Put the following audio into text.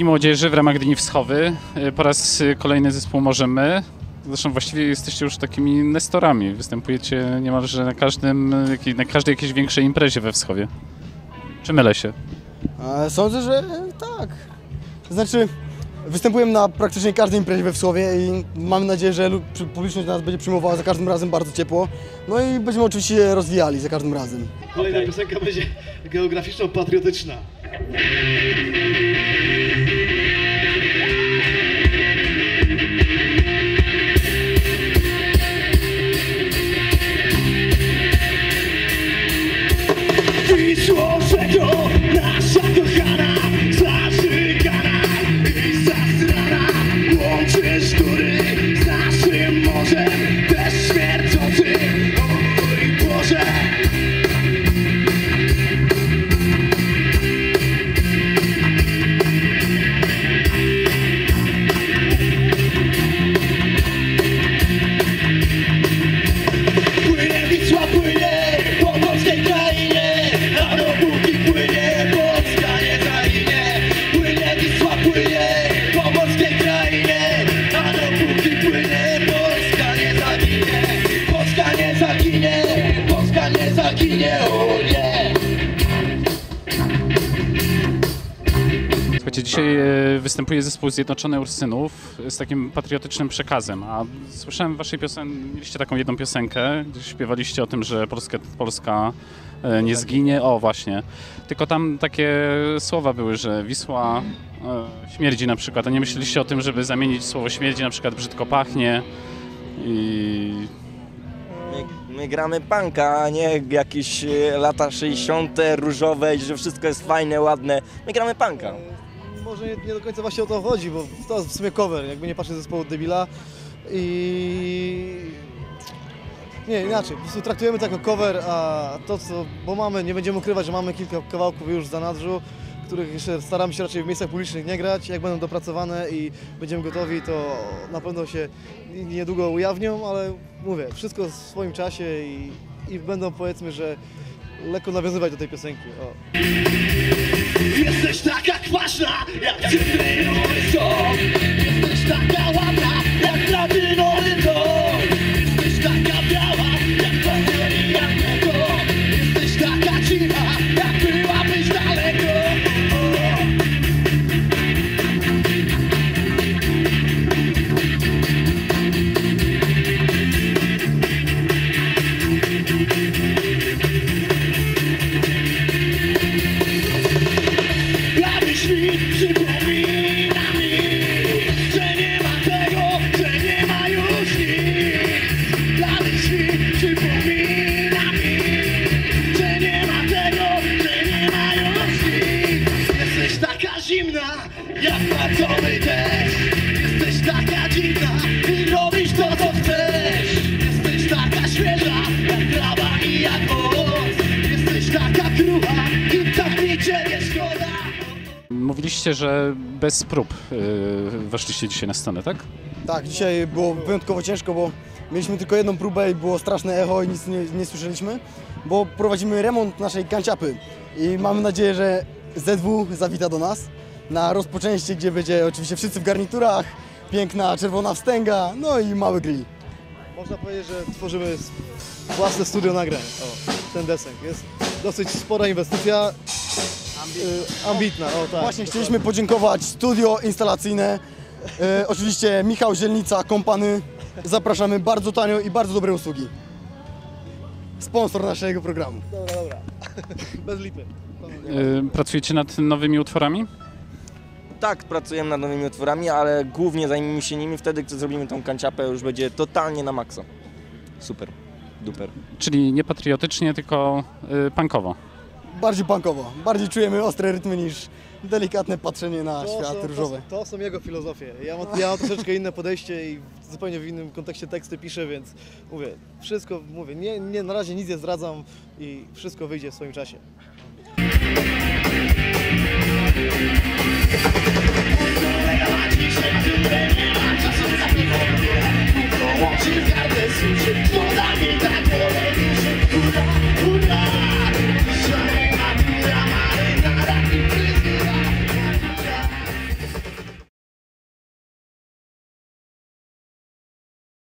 Dni Młodzieży w ramach Dni Wschowy. E, po raz e, kolejny zespół Możemy Zresztą właściwie jesteście już takimi nestorami. Występujecie niemalże na, każdym, jakiej- na każdej jakiejś większej imprezie we Wschowie. Czy mylę się? E, Sądzę, że tak. To znaczy, występujemy na praktycznie każdej imprezie we Wschowie i mamy nadzieję, że publiczność nas będzie przyjmowała za każdym razem bardzo ciepło. No i będziemy oczywiście je rozwijali za każdym razem. Kolejna piosenka będzie geograficzno-patriotyczna. Słuchajcie, dzisiaj e, występuje zespół Zjednoczony Ursynów z takim patriotycznym przekazem. A słyszałem w waszej piosence, mieliście taką jedną piosenkę, gdzie śpiewaliście o tym, że Polska, Polska e, nie zginie. O, właśnie. Tylko tam takie słowa były, że Wisła e, śmierdzi na przykład. A nie myśleliście o tym, żeby zamienić słowo śmierdzi na przykład brzydko pachnie i My, my gramy punka, a nie jakieś lata 60. różowe, że wszystko jest fajne, ładne. My gramy punka. Może nie, nie do końca właśnie o to chodzi, bo to jest w sumie cover, jakby nie patrzeć zespołu Debila i... Nie, inaczej, po prostu traktujemy to jako cover, a to co, bo mamy, nie będziemy ukrywać, że mamy kilka kawałków już w zanadrzu, których jeszcze staramy się raczej w miejscach publicznych nie grać, jak będą dopracowane i będziemy gotowi, to na pewno się niedługo ujawnią, ale mówię, wszystko w swoim czasie i, i będą powiedzmy, że lekko nawiązywać do tej piosenki. O. Jesteś kwaśna, jak cytrynowy sok Jesteś taka ładna, mówiliście, że bez prób e, weszliście dzisiaj na scenę, tak? Tak, dzisiaj było wyjątkowo ciężko, bo mieliśmy tylko jedną próbę i było straszne echo i nic nie, nie słyszeliśmy, bo prowadzimy remont naszej kanciapy i mamy nadzieję, że ZW zawita do nas na rozpoczęcie, gdzie będzie oczywiście wszyscy w garniturach, piękna czerwona wstęga, no i mały grill. Można powiedzieć, że tworzymy własne studio nagrań. O, ten desek jest dosyć spora inwestycja. Y, ambitna, o tak. Właśnie chcieliśmy podziękować studio instalacyjne, e, oczywiście Michał Zielnica, kompany. Zapraszamy bardzo tanio i bardzo dobre usługi. Sponsor naszego programu. Dobra, dobra. Bez lipy. E, pracujecie nad nowymi utworami? Tak, pracujemy nad nowymi utworami, ale głównie zajmijmy się nimi wtedy, gdy zrobimy tą kanciapę, już będzie totalnie na maksa. Super, duper. Czyli nie patriotycznie, tylko e, punkowo. Bardziej punkowo, bardziej czujemy ostre rytmy niż delikatne patrzenie na To świat są, różowy. To, to są jego filozofie. Ja mam, ja mam troszeczkę inne podejście i zupełnie w innym kontekście teksty piszę, więc mówię, wszystko, mówię, nie, nie, na razie nic nie zdradzam i wszystko wyjdzie w swoim czasie.